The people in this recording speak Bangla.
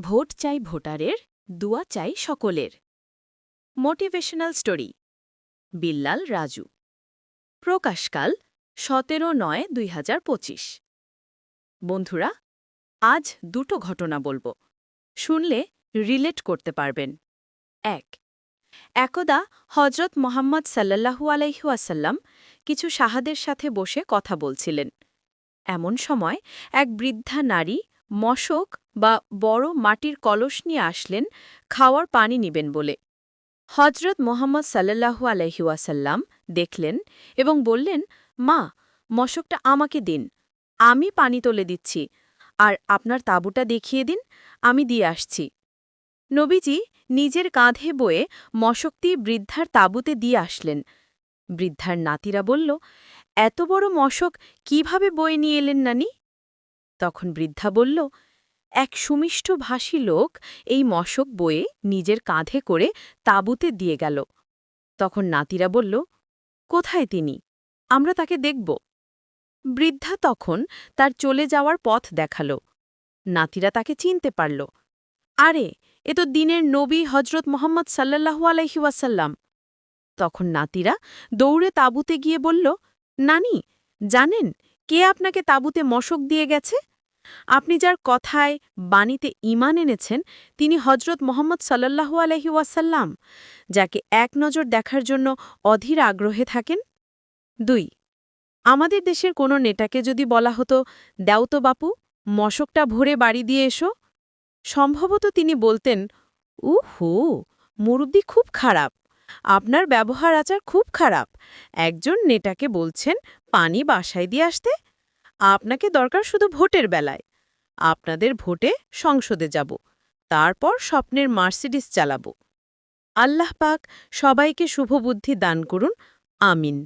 ভোট চাই ভোটারের, দুয়া চাই সকলের। Motivational story, Billal Raju. প্রকাশকাল, সতেরো নয় দুই বন্ধুরা, আজ দুটো ঘটনা বলব। শুনলে রিলেট করতে পারবেন। এক, একদা হজরত মোহাম্মদ সাল্লাল্লাহু আলাইহুয়াসাল্লাম কিছু সাহাদের সাথে বসে কথা বলছিলেন। এমন সময় এক বৃদ্ধা নারী মশক বা বড় মাটির কলস নিয়ে আসলেন, খাওয়ার পানি নিবেন বলে। হজরত মোহাম্মদ সাল্লাল্লাহু আলহিউসাল্লাম দেখলেন এবং বললেন, মা, মশকটা আমাকে দিন, আমি পানি তোলে দিচ্ছি, আর আপনার তাঁবুটা দেখিয়ে দিন, আমি দিয়ে আসছি। নবীজি নিজের কাঁধে বয়ে মশকটি বৃদ্ধার তাঁবুতে দিয়ে আসলেন। বৃদ্ধার নাতিরা বলল, এত বড় মশক কীভাবে বয়ে নিয়ে এলেন নানি? তখন বৃদ্ধা বলল, এক সুমিষ্ট ভাষী লোক এই মশক বয়ে নিজের কাঁধে করে তাঁবুতে দিয়ে গেল। তখন নাতিরা বলল, কোথায় তিনি? আমরা তাকে দেখব। বৃদ্ধা তখন তার চলে যাওয়ার পথ দেখাল। নাতিরা তাকে চিনতে পারল। আরে, এ তো দিনের নবী হজরত মোহাম্মদ সাল্লাহু আলহিউসাল্লাম তখন নাতিরা দৌড়ে তাঁবুতে গিয়ে বলল, নানি, জানেন কে আপনাকে তাঁবুতে মশক দিয়ে গেছে? আপনি যার কথায় বাণীতে ইমান এনেছেন, তিনি হজরত মোহাম্মদ সাল্লাহু আলহি ওয়াসাল্লাম, যাকে এক নজর দেখার জন্য অধীর আগ্রহে থাকেন। দুই, আমাদের দেশের কোনো নেটাকে যদি বলা হতো, দেও তো বাপু, মশকটা ভরে বাড়ি দিয়ে এসো। সম্ভবত তিনি বলতেন, উহু, মুরব্বি খুব খারাপ, আপনার ব্যবহার আচার খুব খারাপ, একজন নেটাকে বলছেন পানি বাসায় দিয়ে আসতে? আপনাকে দরকার শুধু ভোটের বেলায়। আপনাদের ভোটে সংসদে যাব, তারপর স্বপ্নের মার্সিডিস চালাব। আল্লাহ পাক সবাইকে শুভবুদ্ধি দান করুন, আমিন।